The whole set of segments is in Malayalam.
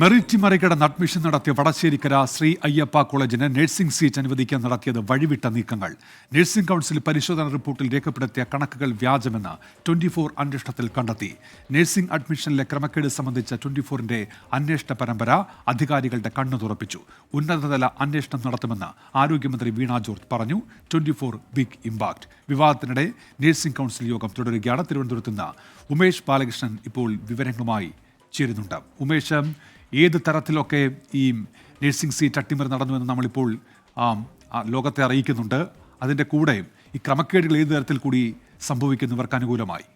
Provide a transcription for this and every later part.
മെറിറ്റ് മറികടന്ന് അഡ്മിഷൻ നടത്തിയ വടശ്ശേരിക്കര ശ്രീ അയ്യപ്പ കോളേജിന് നഴ്സിംഗ് സീറ്റ് അനുവദിക്കാൻ നടത്തിയത് വഴിവിട്ട നീക്കങ്ങൾ. നഴ്സിംഗ് കൗൺസിൽ പരിശോധന റിപ്പോർട്ടിൽ രേഖപ്പെടുത്തിയ കണക്കുകൾ വ്യാജമെന്ന് ട്വന്റി ഫോർ അന്വേഷണത്തിൽ കണ്ടെത്തി. നഴ്സിംഗ് അഡ്മിഷനിലെ ക്രമക്കേട് സംബന്ധിച്ച ട്വന്റി ഫോറിന്റെ അന്വേഷണ പരമ്പര അധികാരികളുടെ കണ്ണു തുറപ്പിച്ചു. ഉന്നതതല അന്വേഷണം നടത്തുമെന്ന് ആരോഗ്യമന്ത്രി വീണ ജോർജ് പറഞ്ഞു. Twenty four big impact. വിവാദത്തിനിടെ nursing council യോഗം തുടരുകയാണ്. തിരുവനന്തപുരത്ത് നിന്ന് ഉമേഷ് ബാലകൃഷ്ണൻ ഇപ്പോൾ വിവരങ്ങളുമായി ചേരുന്നുണ്ട്. ഉമേഷ് ഏത് തരത്തിലൊക്കെ ഈ നഴ്സിംഗ് സീറ്റ് അട്ടിമറി നടന്നുവെന്ന് നമ്മളിപ്പോൾ ലോകത്തെ അറിയിക്കുന്നുണ്ട്. അതിന്റെ കൂടെ ഈ ക്രമക്കേടുകൾ ഏത് തരത്തിൽ കൂടി സംഭവിക്കുന്നവർക്ക് അനുകൂലമായി.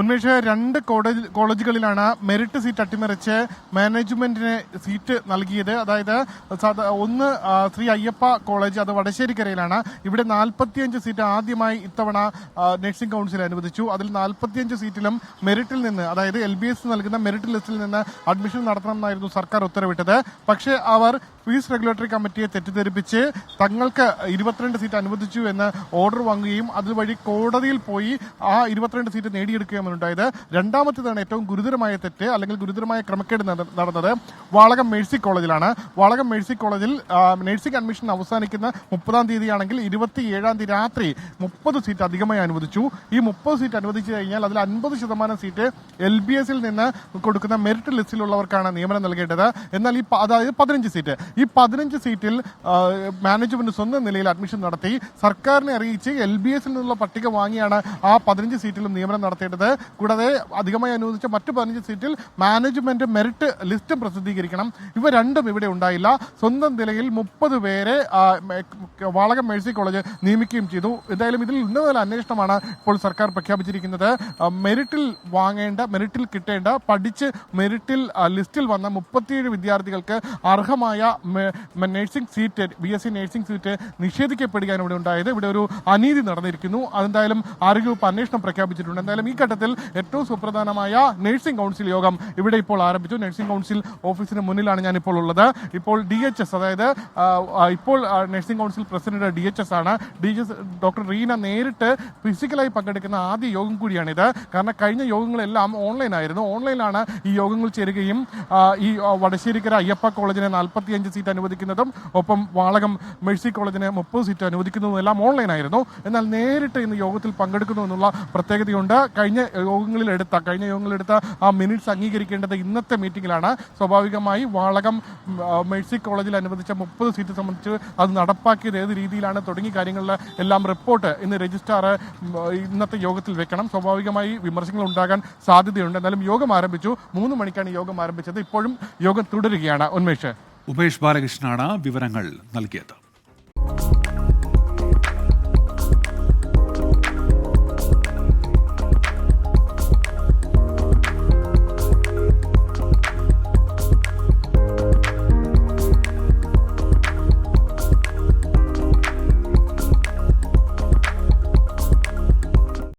ഉന്മേഷ് രണ്ട് കോളേജ് കോളേജുകളിലാണ് മെറിറ്റ് സീറ്റ് അട്ടിമറിച്ച് മാനേജ്മെന്റിന് സീറ്റ് നൽകിയത്. അതായത് ഒന്ന് ശ്രീ അയ്യപ്പ കോളേജ് അത് വടശ്ശേരിക്കരയിലാണ്. ഇവിടെ നാൽപ്പത്തിയഞ്ച് സീറ്റ് ആദ്യമായി ഇത്തവണ നഴ്സിംഗ് കൗൺസിൽ അനുവദിച്ചു. അതിൽ നാൽപ്പത്തിയഞ്ച് സീറ്റിലും മെറിറ്റിൽ നിന്ന് അതായത് എൽ ബി എസ് നൽകുന്ന മെറിറ്റ് ലിസ്റ്റിൽ നിന്ന് അഡ്മിഷൻ നടത്തണമെന്നായിരുന്നു സർക്കാർ ഉത്തരവിട്ടത്. പക്ഷേ അവർ ഫീസ് റെഗുലേറ്ററി കമ്മിറ്റിയെ തെറ്റിദ്ധരിപ്പിച്ച് തങ്ങൾക്ക് ഇരുപത്തിരണ്ട് സീറ്റ് അനുവദിച്ചു എന്ന് ഓർഡർ വാങ്ങുകയും അതുവഴി കോടതിയിൽ പോയി ആ ഇരുപത്തിരണ്ട് സീറ്റ് നേടിയെടുക്കുകയാണ് ഉണ്ടായത്. രണ്ടാമത്തേതാണ് ഏറ്റവും ഗുരുതരമായ തെറ്റ് അല്ലെങ്കിൽ ഗുരുതരമായ ക്രമക്കേട് നട- നടന്നത് വാളകം മേഴ്സി കോളേജിലാണ്. വാളകം മേഴ്സി കോളേജിൽ നഴ്സിംഗ് അഡ്മിഷൻ അവസാനിക്കുന്ന മുപ്പതാം തീയതിയാണെങ്കിൽ ഇരുപത്തി ഏഴാം തീയതി രാത്രി മുപ്പത് സീറ്റ് അധികമായി അനുവദിച്ചു. ഈ മുപ്പത് സീറ്റ് അനുവദിച്ചു കഴിഞ്ഞാൽ അതിൽ അൻപത് ശതമാനം സീറ്റ് എൽ ബി എസിൽ നിന്ന് കൊടുക്കുന്ന മെറിറ്റ് ലിസ്റ്റിലുള്ളവർക്കാണ് നിയമനം നൽകേണ്ടത്. എന്നാൽ ഈ അതായത് പതിനഞ്ച് സീറ്റ്. ഈ പതിനഞ്ച് സീറ്റിൽ മാനേജ്മെന്റ് സ്വന്തം നിലയിൽ അഡ്മിഷൻ നടത്തി. സർക്കാരിനെ അറിയിച്ച് എൽ ബി എസിൽ നിന്നുള്ള പട്ടിക വാങ്ങിയാണ് ആ പതിനഞ്ച് സീറ്റിലും നിയമനം നടത്തേണ്ടത്. കൂടാതെ അധികമായി അനുവദിച്ച മറ്റു പതിനഞ്ച് സീറ്റിൽ മാനേജ്മെന്റ് മെറിറ്റ് ലിസ്റ്റ് പ്രസിദ്ധീകരിക്കണം. ഇവ രണ്ടും ഇവിടെ ഉണ്ടായില്ല. സ്വന്തം നിലയിൽ മുപ്പത് പേരെ വാളകം മേഴ്സി കോളേജ് നിയമിക്കുകയും ചെയ്തു. എന്തായാലും ഇതിൽ ഉന്നതതല അന്വേഷണമാണ് ഇപ്പോൾ സർക്കാർ പ്രഖ്യാപിച്ചിരിക്കുന്നത്. മെറിറ്റിൽ വാങ്ങേണ്ട മെറിറ്റിൽ കിട്ടേണ്ട പഠിച്ച് മെറിറ്റിൽ ലിസ്റ്റിൽ വന്ന മുപ്പത്തിയേഴ് വിദ്യാർത്ഥികൾക്ക് അർഹമായ nursing seat B S C nursing seat നിഷേധിക്കപ്പെടുകയാണ് ഇവിടെ ഉണ്ടായത്. ഇവിടെ ഒരു അനീതി നടന്നിരിക്കുന്നു. അതെന്തായാലും ആരോഗ്യവകുപ്പ് അന്വേഷണം പ്രഖ്യാപിച്ചിട്ടുണ്ട്. എന്തായാലും ഈ ഘട്ടത്തിൽ ഏറ്റവും സുപ്രധാനമായ നഴ്സിംഗ് കൗൺസിൽ യോഗം ഇവിടെ ഇപ്പോൾ ആരംഭിച്ചു. നഴ്സിംഗ് കൗൺസിൽ ഓഫീസിന് മുന്നിലാണ് ഞാൻ ഇപ്പോൾ ഉള്ളത്. ഇപ്പോൾ ഡി എച്ച് എസ് അതായത് ഇപ്പോൾ nursing council president D H S ആണ്. D H S doctor Reena നേരിട്ട് ഫിസിക്കലായി പങ്കെടുക്കുന്ന ആദ്യ യോഗം കൂടിയാണിത്. കാരണം കഴിഞ്ഞ യോഗങ്ങളെല്ലാം ഓൺലൈൻ ആയിരുന്നു. ഓൺലൈനിലാണ് ഈ യോഗങ്ങൾ ചേരുകയും ഈ വടശ്ശേരിക്കര അയ്യപ്പ കോളേജിന് നാൽപ്പത്തിയഞ്ച് സീറ്റ് അനുവദിക്കുന്നതും ഒപ്പം വാളകം മെഴ്സി കോളേജിന് മുപ്പത് സീറ്റ് അനുവദിക്കുന്നതും എല്ലാം ഓൺലൈനായിരുന്നു എന്നാൽ നേരിട്ട് ഇന്ന് യോഗത്തിൽ പങ്കെടുക്കുന്നു എന്നുള്ള പ്രത്യേകതയുണ്ട്. കഴിഞ്ഞ യോഗങ്ങളിൽ എടുത്ത കഴിഞ്ഞ യോഗങ്ങളിൽ എടുത്ത ആ മിനിറ്റ്സ് അംഗീകരിക്കേണ്ടത് ഇന്നത്തെ മീറ്റിംഗിലാണ് സ്വാഭാവികമായി വാളകം മെഴ്സി കോളേജിൽ അനുവദിച്ച മുപ്പത് സീറ്റ് സംബന്ധിച്ച് അത് നടപ്പാക്കിയത് ഏത് രീതിയിലാണ് തുടങ്ങിയ കാര്യങ്ങളിൽ എല്ലാം റിപ്പോർട്ട് ഇന്ന് രജിസ്ട്രാർ ഇന്നത്തെ യോഗത്തിൽ വെക്കണം. സ്വാഭാവികമായി വിമർശനങ്ങൾ ഉണ്ടാകാൻ സാധ്യതയുണ്ട്. എന്നാലും യോഗം ആരംഭിച്ചു. മൂന്ന് മണിക്കാണ് യോഗം ആരംഭിച്ചത്. ഇപ്പോഴും യോഗം തുടരുകയാണ്. ഉന്മേഷ്. ഉപേഷ് ബാലകൃഷ്ണനാണ് വിവരങ്ങൾ നൽകിയത്.